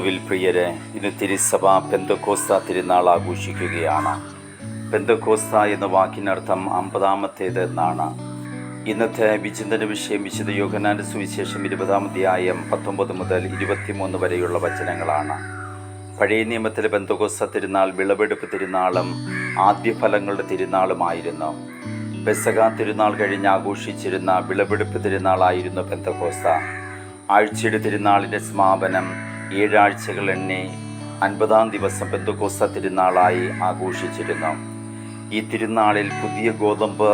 ക്രിസ്തുവിൽ പ്രിയരെ ഇന്ന് തിരുസഭ പെന്തക്കോസ്ത തിരുനാൾ ആഘോഷിക്കുകയാണ്. പെന്തക്കോസ്ത എന്ന വാക്കിനർത്ഥം അമ്പതാമത്തേത് എന്നാണ്. ഇന്നത്തെ വിചിന്തന വിഷയം വിശുദ്ധ യോഗനാന്റെ സുവിശേഷം ഇരുപതാം അധ്യായം പത്തൊമ്പത് മുതൽ ഇരുപത്തിമൂന്ന് വരെയുള്ള വചനങ്ങളാണ്. പഴയ നിയമത്തിലെ ബന്ധകോസ്ത തിരുനാൾ വിളവെടുപ്പ് തിരുനാളും ആദ്യഫലങ്ങളുടെ തിരുനാളുമായിരുന്നു. പെസക തിരുനാൾ കഴിഞ്ഞ് ആഘോഷിച്ചിരുന്ന വിളവെടുപ്പ് തിരുനാളായിരുന്നു ബന്ധകോസ ആഴ്ചയുടെ തിരുനാളിന്റെ സമാപനം ഏഴാഴ്ചകൾ എണ്ണി അൻപതാം ദിവസം ബന്ധുക്കോസ തിരുനാളായി ആഘോഷിച്ചിരുന്നു. ഈ തിരുനാളിൽ പുതിയ ഗോതമ്പ്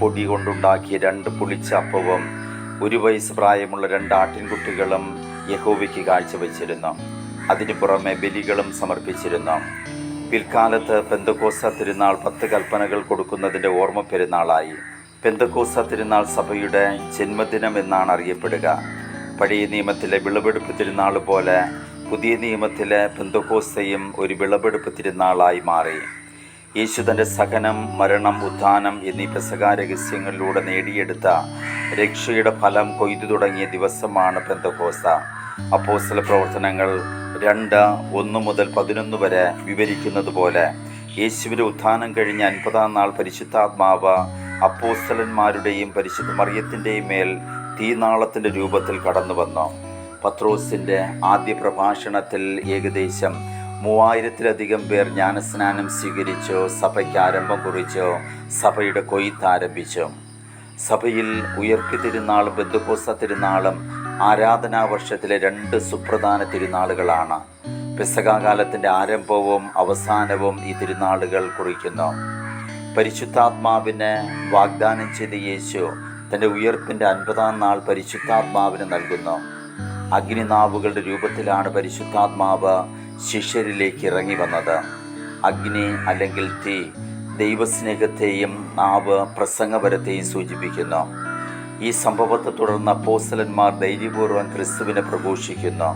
പൊടി കൊണ്ടുണ്ടാക്കിയ രണ്ട് പുളിച്ച അപ്പവും ഒരു വയസ്സ് പ്രായമുള്ള രണ്ട് ആട്ടിൻകുട്ടികളും യഹോവയ്ക്ക് കാഴ്ചവെച്ചിരുന്നു. അതിനു പുറമെ ബലികളും സമർപ്പിച്ചിരുന്നു. പിൽക്കാലത്ത് പെന്തക്കോസ തിരുനാൾ പത്ത് കൽപ്പനകൾ കൊടുക്കുന്നതിന്റെ ഓർമ്മ പെരുന്നാളായി. പെന്തക്കോസ തിരുനാൾ സഭയുടെ ജന്മദിനം എന്നാണ് അറിയപ്പെടുക. പഴയ നിയമത്തിലെ വിളവെടുപ്പ് തിരുനാൾ പോലെ പുതിയ നിയമത്തിലെ പെന്തക്കോസ്തയും ഒരു വിളവെടുപ്പ് തിരുനാളായി മാറി. യേശു തന്റെ സഹനം മരണം ഉത്ഥാനം എന്നീ പെസക രഹസ്യങ്ങളിലൂടെ നേടിയെടുത്ത രക്ഷയുടെ ഫലം കൊയ്തു തുടങ്ങിയ ദിവസമാണ് പെന്തക്കോസ്ത. അപ്പോസ്തല പ്രവർത്തനങ്ങൾ രണ്ട് ഒന്ന് മുതൽ പതിനൊന്ന് വരെ വിവരിക്കുന്നത് പോലെ യേശുവിന്റെ ഉത്ഥാനം കഴിഞ്ഞ അൻപതാം നാൾ പരിശുദ്ധാത്മാവ് അപ്പോസ്തലന്മാരുടെയും പരിശുദ്ധ മറിയത്തിന്റെയും മേൽ തീനാളത്തിന്റെ രൂപത്തിൽ കടന്നു വന്നു. പത്രോസിന്റെ ആദ്യ പ്രഭാഷണത്തിൽ ഏകദേശം മൂവായിരത്തിലധികം പേർ ജ്ഞാനസ്നാനം സ്വീകരിച്ചു സഭയ്ക്ക് ആരംഭം കുറിച്ചു സഭയുടെ കൊയ്ത്ത് ആരംഭിച്ചു. സഭയിൽ ഉയർക്കി തിരുനാളും ബന്ധുക്കോസ തിരുനാളും ആരാധനാ വർഷത്തിലെ രണ്ട് സുപ്രധാന തിരുനാളുകളാണ്. പെസകാകാലത്തിന്റെ ആരംഭവും അവസാനവും ഈ തിരുനാളുകൾ കുറിക്കുന്നു. പരിശുദ്ധാത്മാവിനെ വാഗ്ദാനം ചെയ്ത യേശു തന്റെ ഉയർപ്പിന്റെ അൻപതാം നാൾ പരിശുദ്ധാത്മാവിന് നൽകുന്നു. അഗ്നിനാവുകളുടെ രൂപത്തിലാണ് പരിശുദ്ധാത്മാവ് ശിഷ്യരിലേക്ക് ഇറങ്ങി വന്നത്. അഗ്നി അല്ലെങ്കിൽ തീ ദൈവസ്നേഹത്തെയും നാവ് പ്രസംഗപരത്തെയും സൂചിപ്പിക്കുന്നു. ഈ സംഭവത്തെ തുടർന്ന് അപ്പോസ്തലന്മാർ ധൈര്യപൂർവം ക്രിസ്തുവിനെ പ്രഘോഷിക്കുന്നു.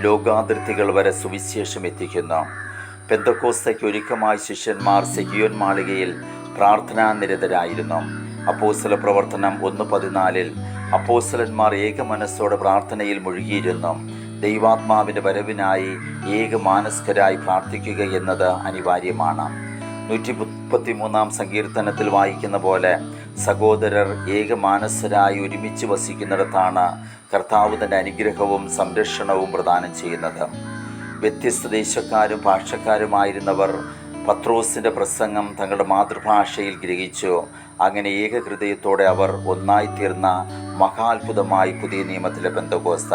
ലോകാതിർത്തികൾ വരെ സുവിശേഷം എത്തിക്കുന്നു. പെന്തക്കോസ്തയ്ക്ക് ഒരുക്കമായ ശിഷ്യന്മാർ സെഗിയോൻ മാളികയിൽ പ്രാർത്ഥനാ നിരതരായിരുന്നു അപ്പോസ്തല പ്രവർത്തനം ഒന്ന് പതിനാലിൽ അപ്പോസ്തലന്മാർ ഏക മനസ്സോടെ പ്രാർത്ഥനയിൽ മുഴുകിയിരുന്നു. ദൈവാത്മാവിന്റെ വരവിനായി ഏക മാനസ്കരായി പ്രാർത്ഥിക്കുക എന്നത് അനിവാര്യമാണ്. നൂറ്റി മുപ്പത്തി മൂന്നാം സങ്കീർത്തനത്തിൽ വായിക്കുന്ന പോലെ സഹോദരർ ഏക മാനസരായി ഒരുമിച്ച് വസിക്കുന്നിടത്താണ് കർത്താവ് തന്റെ അനുഗ്രഹവും സംരക്ഷണവും പ്രദാനം ചെയ്യുന്നത്. വ്യത്യസ്ത ദേശക്കാരും ഭാഷക്കാരുമായിരുന്നവർ പത്രോസിന്റെ പ്രസംഗം തങ്ങളുടെ മാതൃഭാഷയിൽ ഗ്രഹിച്ചു. അങ്ങനെ ഏകഹൃദയത്തോടെ അവർ ഒന്നായിത്തീർന്ന മഹാത്ഭുതമായി പുതിയ നിയമത്തിലെ ബന്ധകോസ്ത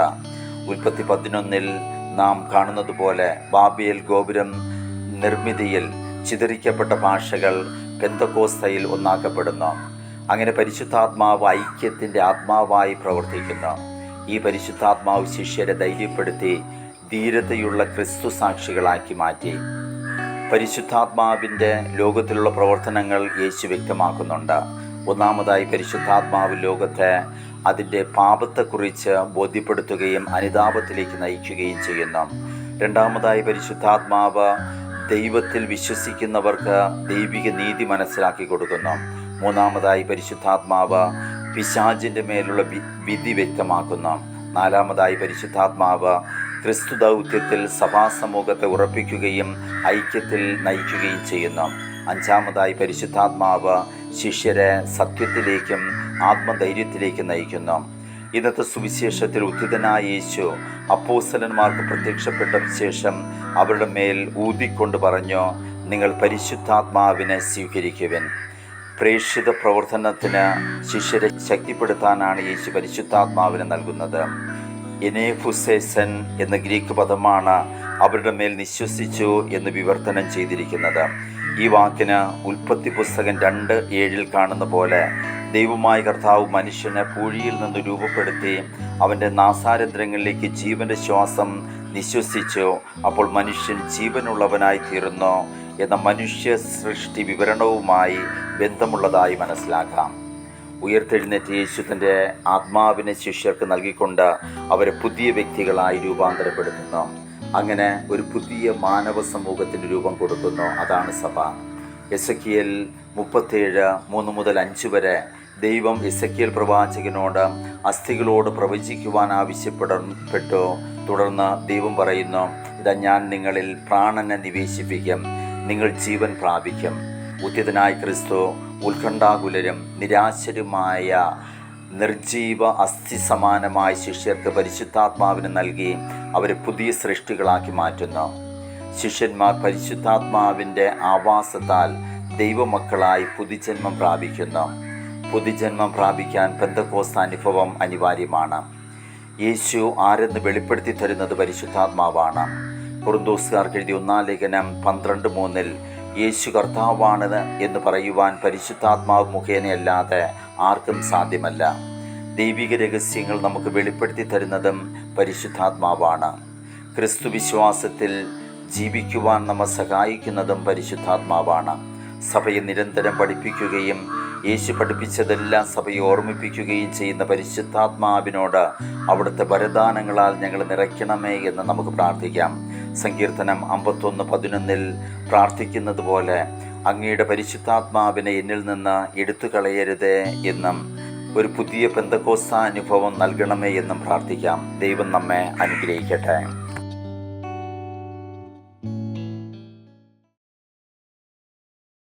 ഉൽപ്പത്തി പതിനൊന്നിൽ നാം കാണുന്നത് പോലെ ബാബിയൽ ഗോപുരം നിർമ്മിതിയിൽ ചിതറിക്കപ്പെട്ട ഭാഷകൾ ബന്ധകോസ്തയിൽ ഒന്നാക്കപ്പെടുന്നു. അങ്ങനെ പരിശുദ്ധാത്മാവ് ഐക്യത്തിന്റെ ആത്മാവായി പ്രവർത്തിക്കുന്നു. ഈ പരിശുദ്ധാത്മാവ് ശിഷ്യരെ ധൈര്യപ്പെടുത്തി ധീരതയുള്ള ക്രിസ്തു സാക്ഷികളാക്കി മാറ്റി. പരിശുദ്ധാത്മാവിന്റെ ലോകത്തിലുള്ള പ്രവർത്തനങ്ങൾ യേശു വ്യക്തമാക്കുന്നുണ്ട്. ഒന്നാമതായി പരിശുദ്ധാത്മാവ് ലോകത്തെ അതിന്റെ പാപത്തെക്കുറിച്ച് ബോധ്യപ്പെടുത്തുകയും അനുതാപത്തിലേക്ക് നയിക്കുകയും ചെയ്യുന്നു. രണ്ടാമതായി പരിശുദ്ധാത്മാവ് ദൈവത്തിൽ വിശ്വസിക്കുന്നവർക്ക് ദൈവിക നീതി മനസ്സിലാക്കി കൊടുക്കുന്നു. മൂന്നാമതായി പരിശുദ്ധാത്മാവ് പിശാചിന്റെ മേലുള്ള വിധി വ്യക്തമാക്കുന്നു. നാലാമതായി പരിശുദ്ധാത്മാവ് ക്രിസ്തു ദൗത്യത്തിൽ സഭാസമൂഹത്തെ ഉറപ്പിക്കുകയും ഐക്യത്തിൽ നയിക്കുകയും ചെയ്യുന്നു. അഞ്ചാമതായി പരിശുദ്ധാത്മാവ് ശിഷ്യരെ സത്യത്തിലേക്കും ആത്മധൈര്യത്തിലേക്കും നയിക്കുന്നു. ഇന്നത്തെ സുവിശേഷത്തിൽ ഉദ്ധിതനായ യേശു അപ്പോസലന്മാർക്ക് പ്രത്യക്ഷപ്പെട്ട ശേഷം അവരുടെ മേൽ ഊതിക്കൊണ്ട് പറഞ്ഞു നിങ്ങൾ പരിശുദ്ധാത്മാവിനെ സ്വീകരിക്കുവൻ. പ്രേക്ഷിത പ്രവർത്തനത്തിന് ശിഷ്യരെ ശക്തിപ്പെടുത്താനാണ് യേശു പരിശുദ്ധാത്മാവിനെ നൽകുന്നത്. എനേഫുസേസൻ എന്ന ഗ്രീക്ക് പദമാണ് അവരുടെ മേൽ നിശ്വസിച്ചു എന്ന് വിവർത്തനം ചെയ്തിരിക്കുന്നത്. ഈ വാക്കിന് ഉൽപ്പത്തി പുസ്തകം രണ്ട് ഏഴിൽ കാണുന്ന പോലെ ദൈവമായ കർത്താവ് മനുഷ്യനെ പൂഴിയിൽ നിന്ന് രൂപപ്പെടുത്തി അവന്റെ നാസാരന്ധ്രങ്ങളിലേക്ക് ജീവന്റെ ശ്വാസം നിശ്വസിച്ചു. അപ്പോൾ മനുഷ്യൻ ജീവനുള്ളവനായി തീർന്നു എന്ന മനുഷ്യ സൃഷ്ടി വിവരണവുമായി ബന്ധമുള്ളതായി മനസ്സിലാക്കാം. ഉയർത്തെഴുന്നേറ്റ് യേശു തന്റെ ആത്മാവിനെ ശിഷ്യർക്ക് നൽകിക്കൊണ്ട് അവരെ പുതിയ വ്യക്തികളായി രൂപാന്തരപ്പെടുത്തുന്നു. അങ്ങനെ ഒരു പുതിയ മാനവ സമൂഹത്തിന് രൂപം കൊടുക്കുന്നു. അതാണ് സഭ. എസ് കിയൽ മുപ്പത്തേഴ് മൂന്ന് മുതൽ അഞ്ച് വരെ ദൈവം ഇസക്കിയൽ പ്രവാചകനോട് അസ്ഥികളോട് പ്രവചിക്കുവാൻ ആവശ്യപ്പെടപ്പെട്ടു. തുടർന്ന് ദൈവം പറയുന്നു ഇതാ ഞാൻ നിങ്ങളിൽ പ്രാണനെ നിവേശിപ്പിക്കും. നിങ്ങൾ ജീവൻ പ്രാപിക്കും. ഉദ്യതനായ ക്രിസ്തു ഉത്കണ്ഠാകുലരും നിരാശരുമായ നിർജീവ അസ്ഥി സമാനമായ ശിഷ്യർക്ക് പരിശുദ്ധാത്മാവിന് നൽകി അവരെ പുതിയ സൃഷ്ടികളാക്കി മാറ്റുന്നു. ശിഷ്യന്മാർ പരിശുദ്ധാത്മാവിന്റെ ആവാസത്താൽ ദൈവമക്കളായി പുതുജന്മം പ്രാപിക്കുന്നു. പുതുജന്മം പ്രാപിക്കാൻ പെന്തക്കോസ്ത അനുഭവം അനിവാര്യമാണ്. യേശു ആരെന്ന് വെളിപ്പെടുത്തി തരുന്നത് പരിശുദ്ധാത്മാവാണ്. കുറുന്തോസുകാർക്ക് എഴുതിയ ഒന്നാം ലേഖനം പന്ത്രണ്ട് മൂന്നിൽ യേശു കർത്താവാണ് എന്ന് പറയുവാൻ പരിശുദ്ധാത്മാവ് മുഖേനയല്ലാതെ ആർക്കും സാധ്യമല്ല. ദൈവിക രഹസ്യങ്ങൾ നമുക്ക് വെളിപ്പെടുത്തി തരുന്നതും പരിശുദ്ധാത്മാവാണ്. ക്രിസ്തു വിശ്വാസത്തിൽ ജീവിക്കുവാൻ നമ്മെ സഹായിക്കുന്നതും പരിശുദ്ധാത്മാവാണ്. സഭയെ നിരന്തരം പഠിപ്പിക്കുകയും യേശു പഠിപ്പിച്ചതെല്ലാം സഭയെ ഓർമ്മിപ്പിക്കുകയും ചെയ്യുന്ന പരിശുദ്ധാത്മാവിനോട് അവിടുത്തെ വരദാനങ്ങളാൽ ഞങ്ങൾ നിറയ്ക്കണമേ എന്ന് നമുക്ക് പ്രാർത്ഥിക്കാം. സങ്കീർത്തനം അമ്പത്തൊന്ന് പതിനൊന്നിൽ പ്രാർത്ഥിക്കുന്നത് പോലെ അങ്ങയുടെ പരിശുദ്ധാത്മാവിനെ എന്നിൽ നിന്ന് എടുത്തു കളയരുതേ എന്നും ഒരു പുതിയ പെന്തക്കോസ്ത അനുഭവം നൽകണമേ എന്നും പ്രാർത്ഥിക്കാം. ദൈവം നമ്മെ അനുഗ്രഹിക്കട്ടെ.